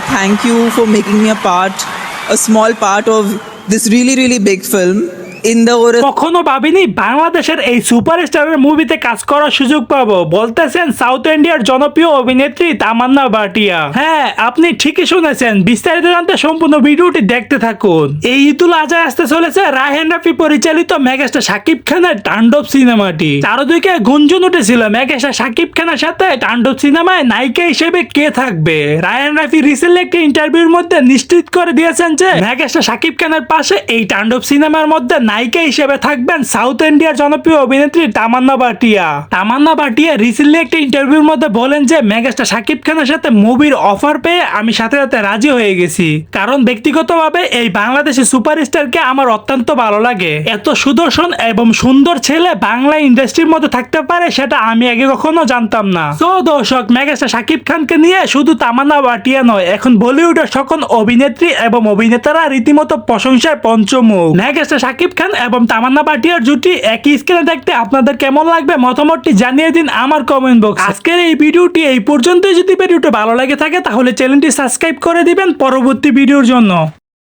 Thank you for making me a part, a small part of this really, really big film. In the Oris কখনো ভাবিনি বাংলাদেশের এই সুপারস্টারের মুভিতে কাজ করার সুযোগ পাবো। বলতেছেন সাউথ ইন্ডিয়ার জনপ্রিয় অভিনেত্রী তামান্না ভাটিয়া। হ্যাঁ আপনি ঠিকই শুনেছেন। বিস্তারিত জানতে সম্পূর্ণ ভিডিওটি দেখতে থাকুন। এই ঈদুল আজহায় আসতে চলেছে রায়হান রাফি পরিচালিত মেগাস্টার শাকিব খানের তাণ্ডব সিনেমাটি। চারদিকে গুঞ্জন উঠেছিল মেগাস্টার শাকিব খানের সাথে তাণ্ডব সিনেমায় নায়িকা হিসেবে কে থাকবে? রায়হান রাফি রিসেন্টলি একটি ইন্টারভিউর মধ্যে নিশ্চিত করে দিয়েছেন যে মেগাস্টার শাকিব খানের পাশে এই তাণ্ডব সিনেমার মধ্যে নায়িকা হিসেবে থাকবেন সাউথ ইন্ডিয়ার জনপ্রিয় অভিনেত্রী তামান্না ভাটিয়া। তামান্না ভাটিয়া রিসেন্টলি একটি ইন্টারভিউর মধ্যে বলেন যে, মেগাস্টার শাকিব খানের সাথে মুভির অফার পেয়ে আমি সাথে সাথে রাজি হয়ে গেছি। কারণ ব্যক্তিগতভাবে এই বাংলাদেশি সুপারস্টারকে আমার অত্যন্ত ভালো লাগে। এত সুদর্শন এবং সুন্দর ছেলে বাংলা ইন্ডাস্ট্রির মধ্যে থাকতে পারে সেটা আমি আগে কখনো জানতাম না। তো দর্শক, মেগাস্টার শাকিব খানকে নিয়ে শুধু তামান্না ভাটিয়া নয়, এখন বলিউডের সকল অভিনেত্রী এবং অভিনেতারা রীতিমতো প্রশংসায় পঞ্চমুখ। মেগাস্টার শাকিব খান এবং তামান্না পাটিয়ার জুটি একই স্ক্রিনে দেখতে আপনাদের কেমন লাগবে মতামতটি জানিয়ে দিন আমার কমেন্ট বক্স আজকের এই ভিডিওটি এই পর্যন্তই। যদি ভিডিওটি ভালো লাগে থাকে তাহলে চ্যানেলটি সাবস্ক্রাইব করে দিবেন পরবর্তী ভিডিওর জন্য।